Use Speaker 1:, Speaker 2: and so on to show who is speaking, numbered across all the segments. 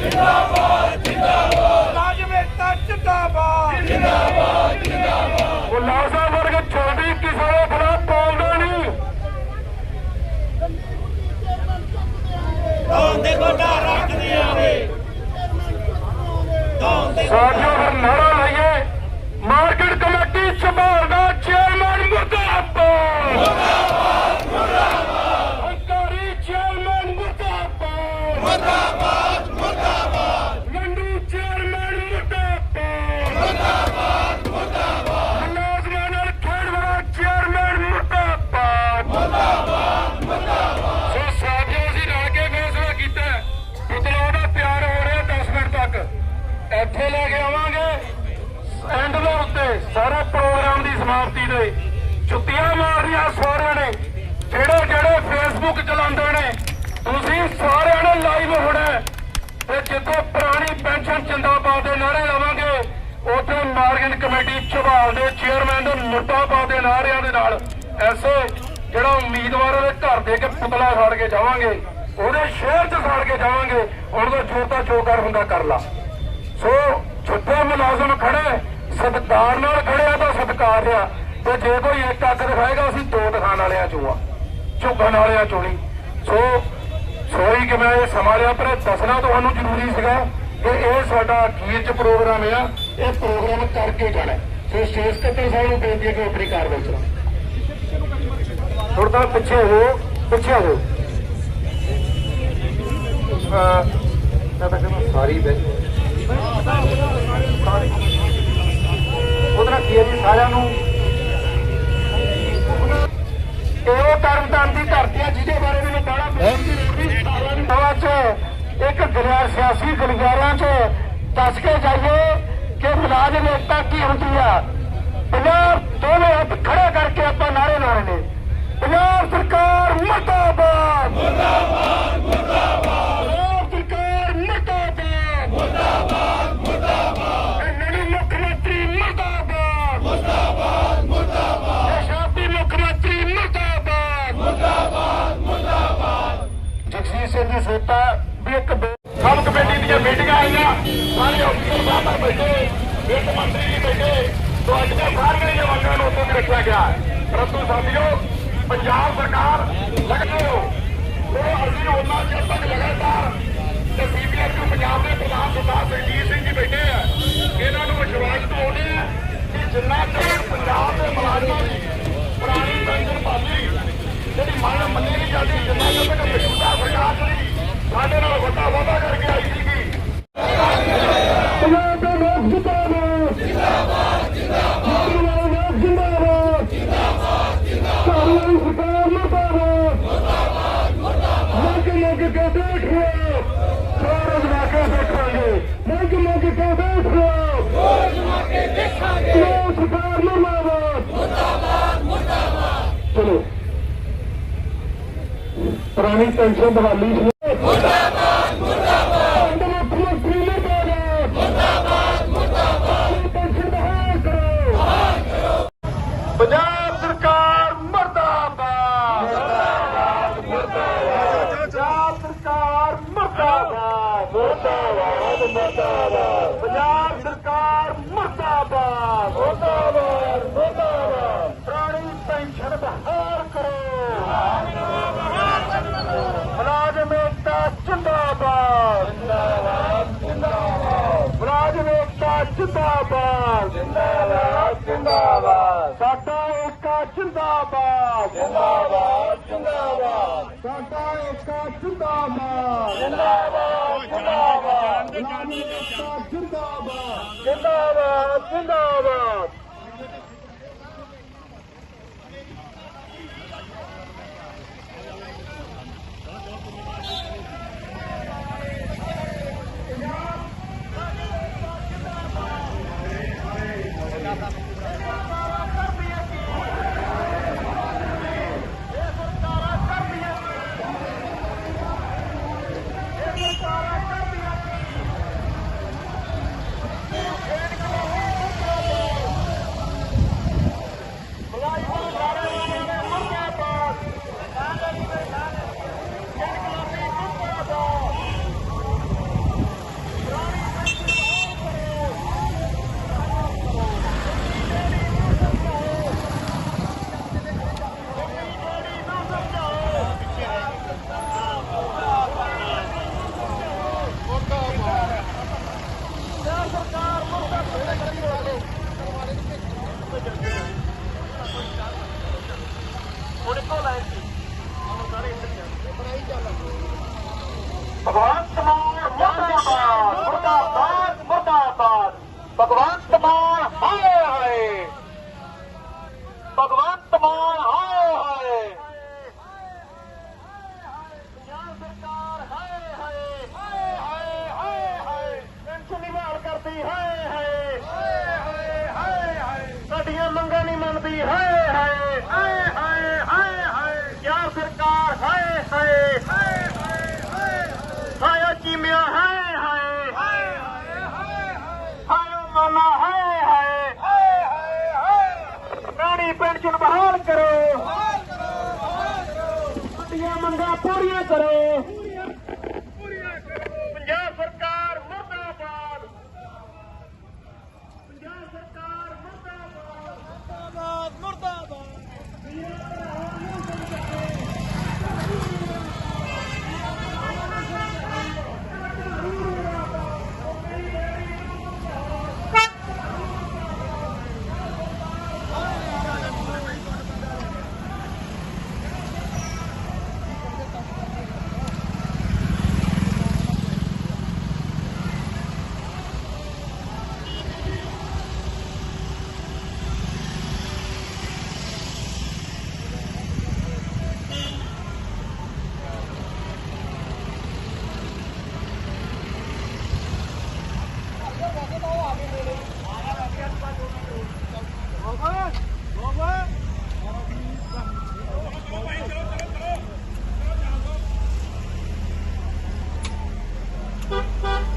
Speaker 1: ਜਿੰਦਾਬਾਦ ਜਿੰਦਾਬਾਦ। ਰਾਜਵੇਤਾ ਜਿੰਦਾਬਾਦ ਜਿੰਦਾਬਾਦ ਜਿੰਦਾਬਾਦ ਉਹ ਲਾਜ਼ਾ ਵਰਗ ਛੋਟੀ ਕਿਸੇ ਦੇ ਖਿਲਾਫ ਬੋਲਦਾ ਨਹੀਂ।
Speaker 2: ਦੇ ਗੋਡਾ ਰੱਖ ਦਿਆਂਗੇ
Speaker 1: ਸਾਥੀਓ ਫਿਰ ਇੱਥੇ ਲੈ ਕੇ ਆਵਾਂਗੇ। ਐਂਡ ਦੇ ਉੱਤੇ ਸਾਰੇ ਪ੍ਰੋਗਰਾਮ ਦੀ ਸਮਾਪਤੀ ਦੇ। ਜੁੱਤੀਆਂ ਮਾਰਨੀਆਂ ਸਾਰਿਆਂ ਨੇ। ਜਿਹੜੇ ਜਿਹੜੇ ਫੇਸਬੁੱਕ ਚਲਾਉਂਦੇ ਨੇ, ਤੁਸੀਂ ਸਾਰਿਆਂ ਨੇ ਲਾਈਵ ਹੋਣਾ ਤੇ ਜਿੱਥੇ ਪੁਰਾਣੀ ਪੈਨਸ਼ਨ ਜਿੰਦਾਬਾਦ ਦੇ ਨਾਰੇ ਲਾਵਾਂਗੇ, ਉੱਥੇ ਮਾਰਗਨ ਕਮੇਟੀ ਝਬਾਲ ਦੇ ਚੇਅਰਮੈਨ ਦੇ ਮੁਰਦਾਬਾਦ ਦੇ ਨਾਰਿਆਂ ਦੇ ਨਾਲ ਐਸੇ ਜਿਹੜਾ ਉਮੀਦਵਾਰ ਦੇ ਘਰ ਦੇ ਕੇ ਪੁਤਲਾ ਸਾੜ ਕੇ ਜਾਵਾਂਗੇ, ਉਹਦੇ ਸ਼ਹਿਰ 'ਚ ਸਾੜ ਕੇ ਜਾਵਾਂਗੇ, ਉਹਦਾ ਜੋਤਾ ਜੋ ਕਰ ਹੁੰਦਾ ਕਰ ਲਾ ਸੋ ਜਿੱਥੇ ਮੁਲਾਜ਼ਮ ਖੜੇ, ਸਤਕਾਰ ਨਾਲ ਖੜਿਆ ਤਾਂ ਸਤਕਾਰ ਆ। ਤੇ ਜੇ ਕੋਈ ਇੱਕ ਅੱਖ ਦਿਖਾਏਗਾ ਅਸੀਂ ਦੋ ਦਿਖਾਣ ਵਾਲਿਆਂ ਚੋਂ ਆ। ਝੁਕਣ ਵਾਲਿਆਂ ਚੋਂ ਨਹੀਂ। ਸੋ ਸੋਰੀ ਕਿ ਮੈਂ ਇਹ ਸਮਾਂ ਲਿਆ, ਪਰ ਦੱਸਣਾ ਤੁਹਾਨੂੰ ਜ਼ਰੂਰੀ ਸੀਗਾ ਕਿ ਇਹ ਸਾਡਾ ਅਖੀਰ ਚ ਪ੍ਰੋਗਰਾਮ ਆ, ਇਹ ਪ੍ਰੋਗਰਾਮ ਕਰਕੇ ਜਾਣਾ। ਸੋ ਸਟੇਜ ਤੇ ਸਾਹਿਬ ਨੂੰ ਬੇਨਤੀ ਹੈ ਕਿ ਉਹ ਆਪਣੀ ਕਾਰਵਾਈ ਚਲਾਓ ਥੋੜਾ ਪਿੱਛੇ ਹੋ ਪਿੱਛੇ ਹੋ। ਅਹ ਤਾਂ ਕਹਿੰਦਾ ਸਾਰੀ ਬੈਠ ਉਹਦਾ ਕੀ ਹੈ ਜੀ ਸਾਰਿਆਂ ਨੂੰ? ਇਹ ਕਰਮਦਾਨ ਦੀ ਧਰਤੀ ਹੈ ਜਿਹਦੇ ਬਾਰੇ ਮੈਨੂੰ ਬੜਾ ਨਵਾਂ ਚ ਇੱਕ ਗਲਿਆਰ ਸਿਆਸੀ ਗਲਿਆਰਾਂ ਚ ਦੱਸ ਕੇ ਜਾਈਏ ਕਿ ਮੁਲਾਜ਼ਮ ਏਕਤਾ ਕੀ ਹੁੰਦੀ ਆ। ਪੰਜਾਬ ਦੋਵੇਂ ਹੱਥ ਖੜੇ ਕਰਕੇ ਆਪਾਂ ਨਾਰੇ ਲਾਉਣੇ ਨੇ। ਪੰਜਾਬ ਸਰਕਾਰ ਮੁਰਦਾਬਾਦ। ਮੁਰਦਾਬਾਦ ਮੁਰਦਾਬਾਦ ਸਰਕਾਰ ਮੁਰਦਾਬਾਦ ਮੁਰਦਾਬਾਦ ਮੁਰਦਾਬਾਦ ਨੜੀ ਮੁੱਖ ਮੰਤਰੀ ਮੁਰਦਾਬਾਦ ਮੁਰਦਾਬਾਦ ਮੁਰਦਾਬਾਦ ਸ਼ਾਬੀ ਮੁੱਖ ਮੰਤਰੀ ਮੁਰਦਾਬਾਦ ਮੁਰਦਾਬਾਦ ਮੁਰਦਾਬਾਦ ਜਗਜੀਤ ਸਿੰਘ ਦੀ ਸੋਤਾ ਵੀ ਇੱਕ ਬੇ- ਸਬ ਕਮੇਟੀ ਦੀਆਂ ਮੀਟਿੰਗਾਂ ਆਈਆਂ ਸਾਰੇ ਅਫਸਰ ਸਾਹਿਬ ਬੈਠੇ ਵਿੱਤ ਮੰਤਰੀ ਜੀ ਬੈਠੇ ਤੁਹਾਡੀਆਂ ਸਾਰੀਆਂ ਦੀਆਂ ਮੰਗਾਂ ਨੂੰ ਉੱਤੇ ਰੱਖਿਆ ਗਿਆ ਪਰੰਤੂ ਸਾਥੀਓ ਪੰਜਾਬ ਸਰਕਾਰ ਲੱਗਦੇ ਹੋ ਉਹ ਅਸੀਂ ਉਹਨਾਂ ਚਿਰ ਤੱਕ ਲਗਾਤਾਰ ਤੇ ਸੀਪੀਐਮ ਪੰਜਾਬ ਦੇ ਪ੍ਰਧਾਨ ਸਰਦਾਰ ਜਗਜੀਤ ਸਿੰਘ ਜੀ ਬੈਠੇ ਆ ਇਹਨਾਂ ਨੂੰ ਵਿਸ਼ਵਾਸ ਦਿਵਾਉਂਦੇ ਆ ਕਿ ਜਿੰਨਾ ਚਿਰ ਪੰਜਾਬ ਦੇ ਮੁਲਾਜ਼ਮਾਂ ਦੀ ਪੁਰਾਣੀ ਪੈਨਸ਼ਨ ਪਾਲੀ ਜਿਹੜੀ ਮੰਗ ਮੰਨੀ ਨਹੀਂ ਜਾਂਦੀ ਜਿੰਨਾ ਚਿਰ ਤੱਕ ਮੌਜੂਦਾ ਸਰਕਾਰ ਜਿਹੜੀ ਸਾਡੇ ਨਾਲ ਵੱਡਾ ਵਾਅਦਾ ਕਰਕੇ ਆਈ ਸੀਗੀ ਪੰਜਾਬ ਦੇ ਲੋਕ ਜਿੰਦਾਬਾਦ ਜਿੰਦਾਬਾਦ ਜਿੰਦਾਬਾਦ ਲੋਕ ਜਿੰਦਾਬਾਦ ਜਿੰਦਾਬਾਦ ਜਿੰਦਾਬਾਦ ਸਰਕਾਰ ਮੁਰਦਾਬਾਦ ਮੁਰਦਾਬਾਦ ਮੁਰਦਾਬਾਦ ਮੰਗ ਮੰਗ ਕੇ ਦੇਖ ਲਓ ਸਾਰੇ ਜਮਾ ਕੇ ਦੇਖਾਂਗੇ ਮੰਗ ਮੰਗ ਕੇ ਦੇਖ ਲਓ ਸਾਰੇ ਜਮਾ ਕੇ ਦੇਖਾਂਗੇ ਸਰਕਾਰ ਮੁਰਦਾਬਾਦ ਮੁਰਦਾਬਾਦ ਮੁਰਦਾਬਾਦ। ਚਲੋ। ਪੁਰਾਣੀ ਪੈਨਸ਼ਨ ਬਹਾਲੀ ਸੀ ਮੁਰਦਾਬਾਦ ਮੁਰਦਾਬਾਦ ਮੁੱਖ ਮੰਤਰੀ ਮੁਰਦਾਬਾਦ ਮੁਰਦਾਬਾਦ ਮੁਰਦਾਬਾਦ ਪੈਨਸ਼ਨ ਬਹਾਲ ਕਰੋ ਬਹਾਲ ਕਰੋ ਪੰਜਾਬ ਸਰਕਾਰ ਮੁਰਦਾਬਾਦ ਮੁਰਦਾਬਾਦ ਮੁਰਦਾਬਾਦ ਪੰਜਾਬ ਸਰਕਾਰ ਮੁਰਦਾਬਾਦ ਮੁਰਦਾਬਾਦ ਮੁਰਦਾਬਾਦ ਪੰਜਾਬ ਸਰਕਾਰ ਮੁਰਦਾਬਾਦ ਮੁਰਦਾਬਾਦ ਮੁਰਦਾਬਾਦ ਪੁਰਾਣੀ ਪੈਨਸ਼ਨ ਬਹਾਲ ਕਰੋ ਮੁਲਾਜ਼ਮ ਏਕਤਾ ਜਿੰਦਾਬਾਦ ਜਿੰਦਾਬਾਦ ਜਿੰਦਾਬਾਦ ਮੁਲਾਜ਼ਮ ਏਕਤਾ ਜਿੰਦਾਬਾਦ ਜਿੰਦਾਬਾਦ ਜਿੰਦਾਬਾਦ ਸਾਡਾ ਏਕਤਾ ਜਿੰਦਾਬਾਦ ਜਿੰਦਾਬਾਦ ਜਿੰਦਾਬਾਦ ਸਾਡਾ ਏਕਤਾ ਜਿੰਦਾਬਾਦ ਜਿੰਦਾਬਾਦ ਜਿੰਦਾਬਾਦ ਮੁਲਾਜ਼ਮ ਏਕਤਾ ਜਿੰਦਾਬਾਦ follow. ਮੰਗਾਂ ਪੂਰੀਆਂ ਕਰੋ ਪੰਜਾਬ ਸਰਕਾਰ ਮੁਰਦਾਬਾਦ ਪੰਜਾਬ ਸਰਕਾਰ ਮੁਰਦਾਬਾਦ
Speaker 2: ਮੁਰਦਾਬਾਦ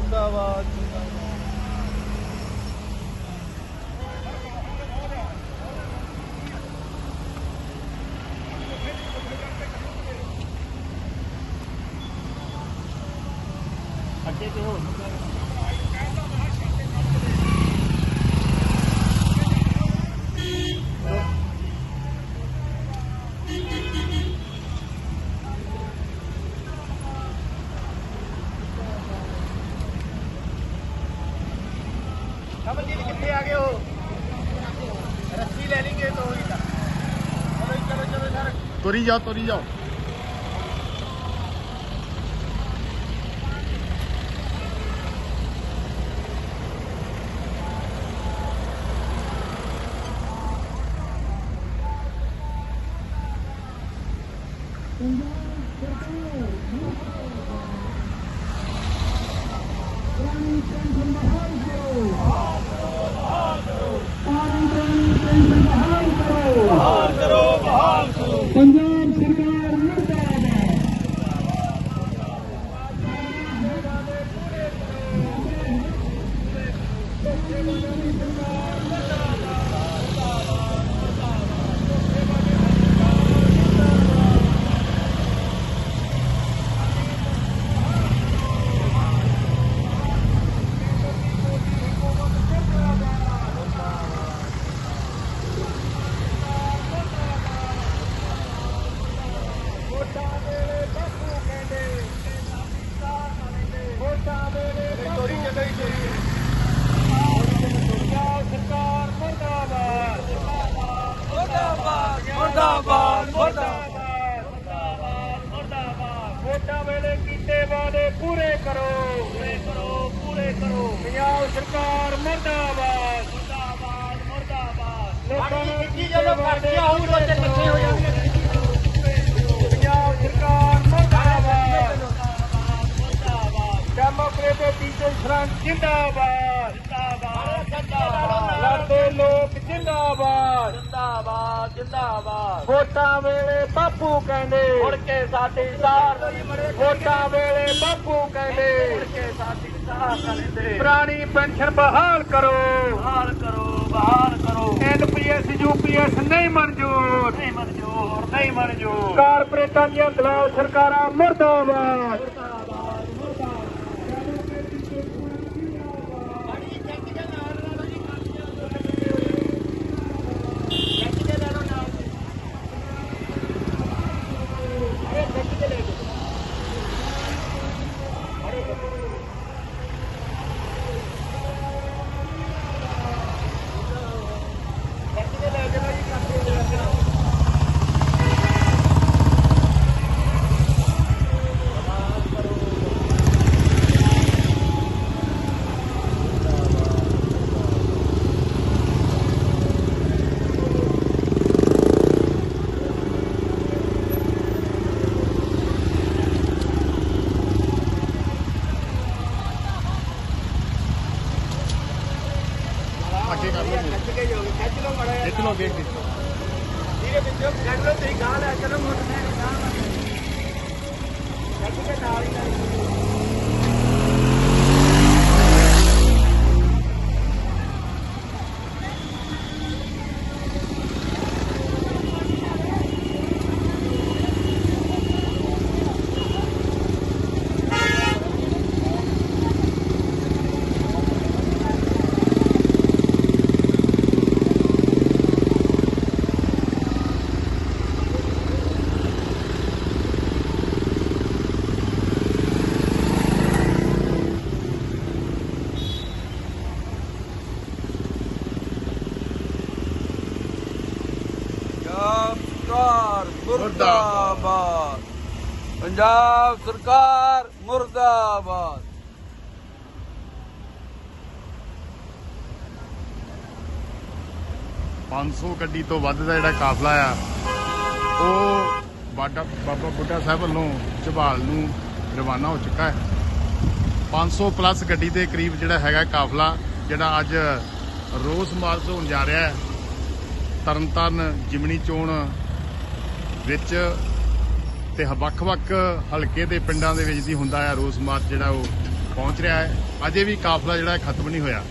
Speaker 2: ਮੁਰਦਾਬਾਦ ਜਿੰਦਾਬਾਦ ਕਮਲਜੀਤ ਕਿੱਥੇ ਆ ਗਏ ਹੋ ਰੱਸੀ ਲੈ ਲਈਏ ਤੋਂ ਹੀ ਤਾਂ। ਚਲੋ ਚਲੋ ਚਲੋ, ਸਰ।
Speaker 3: ਤੁਰੀ ਜਾਓ ਤੁਰੀ ਜਾਓ।
Speaker 1: ਪੰਜਾਬ ਸਰਕਾਰ ਮੁਰਦਾਬਾਦ
Speaker 2: ਚੋਰੀ ਚੱਲੋ ਜੀ ਚੋਰੀ
Speaker 1: ਸਰਕਾਰ ਮੁਰਦਾਬਾਦ
Speaker 2: ਮੁਰਦਾਬਾਦ ਮੁਰਦਾਬਾਦ
Speaker 1: ਮੁਰਦਾਬਾਦ ਮੁਰਦਾਬਾਦ ਵੋਟਾਂ ਵੇਲੇ ਕੀਤੇ ਵਾਅਦੇ ਪੂਰੇ ਕਰੋ ਪੂਰੇ ਕਰੋ ਪੂਰੇ ਕਰੋ। ਪੰਜਾਬ ਸਰਕਾਰ ਮੁਰਦਾਬਾਦ ਮੁਰਦਾਬਾਦ ਮੁਰਦਾਬਾਦ। ਲੋਕਾਂ ਨੂੰ
Speaker 2: ਕੀ ਜਦੋਂ ਕਰਦੀਆਂ ਹੋਊ ਤਾਂ ਇਕੱਠੇ ਹੋ ਜਾਣਗੇ।
Speaker 1: ਪੰਜਾਬ ਸਰਕਾਰ ਮੁਰਦਾਬਾਦ ਡੈਮੋਕ੍ਰੇਟਿਕ ਪੀਪਲ ਫਰੰਟ ਜਿੰਦਾਬਾਦ ਜਿੰਦਾਬਾਦ। ਲੜਦੇ ਲੋਕ ਜਿੰਦਾਬਾਦ।
Speaker 2: ਜਿੰਦਾਬਾਦ।
Speaker 1: ਵੋਟਾਂ ਵੇਲੇ ਬਾਪੂ ਕਹਿੰਦੇ।
Speaker 2: ਮੁੜ ਕੇ ਸਾਡੀ ਸਾਰ
Speaker 1: ਵੋਟਾਂ ਵੇਲੇ ਬਾਪੂ ਕਹਿੰਦੇ।
Speaker 2: ਕੇ ਸਾਡੀ ਸਾਰ ਕਰਦੇ
Speaker 1: ਪੁਰਾਣੀ ਪੈਨਸ਼ਨ ਬਹਾਲ ਕਰੋ।
Speaker 2: ਬਹਾਲ ਕਰੋ ਬਹਾਲ ਕਰੋ।
Speaker 1: ਐਨਪੀਐਸ ਯੂਪੀਐਸ ਨਹੀਂ ਮਨਜ਼ੂਰ।
Speaker 2: ਨਹੀਂ ਮਨਜ਼ੂਰ ਨਹੀਂ ਮਨਜ਼ੂਰ।
Speaker 1: ਕਾਰਪੋਰੇਟਾਂ ਦੀਆਂ ਖਿਲਾਫ ਸਰਕਾਰਾਂ ਮੁਰਦਾਬਾਦ।
Speaker 2: ਖੱਚ ਕੇ ਜਾਓਗੇ ਖੱਚ ਲਓ ਮੜਾ
Speaker 3: ਖਿੱਚ ਲਓ ਗੇਟ ਖਿੱਚ ਲਓ
Speaker 2: ਧੀਰੇ ਵਿੱਚੋਂ ਕੱਢ ਲਓ ਤੁਸੀਂ ਗਾਹ ਲੈ ਚਲੋ ਮੋਟਰਸਾਈਕਲ ਗਾਹ ਖੱਚ ਕੇ ਨਾਲ ਹੀ ਨਾਲ
Speaker 4: ਪੰਜਾਬ ਸਰਕਾਰ ਮੁਰਦਾਬਾਦ। ਪੰਜਾਬ ਸਰਕਾਰ ਮੁਰਦਾਬਾਦ।
Speaker 3: ਸੌ ਗੱਡੀ ਤੋਂ ਵੱਧ ਦਾ ਜਿਹੜਾ ਕਾਫਲਾ ਆ, ਉਹ ਬਾਡਾ ਬਾਬਾ ਬੁੱਢਾ ਸਾਹਿਬ ਵੱਲੋਂ ਝਬਾਲ ਨੂੰ ਰਵਾਨਾ ਹੋ ਚੁੱਕਾ ਹੈ। 500 ਪਲੱਸ ਗੱਡੀ ਦੇ ਕਰੀਬ ਜਿਹੜਾ ਹੈਗਾ ਕਾਫਲਾ, ਜਿਹੜਾ ਅੱਜ ਰੋਸ ਮਾਰਚ ਹੋਣ ਜਾ ਰਿਹਾ ਹੈ। ਤਰਨਤਾਰਨ ਜਿਮਣੀ ਚੋਣ ਵਿੱਚ ਤੇ ਵੱਖ-ਵੱਖ ਹਲਕੇ ਦੇ ਪਿੰਡਾਂ ਦੇ ਵਿੱਚ ਦੀ ਹੁੰਦਾ ਹੈ ਰੋਸ ਮਾਰਚ ਜਿਹੜਾ ਉਹ ਪਹੁੰਚ ਰਿਹਾ ਹੈ। ਅਜੇ ਵੀ ਕਾਫਲਾ ਜਿਹੜਾ ਖਤਮ ਨਹੀਂ ਹੋਇਆ।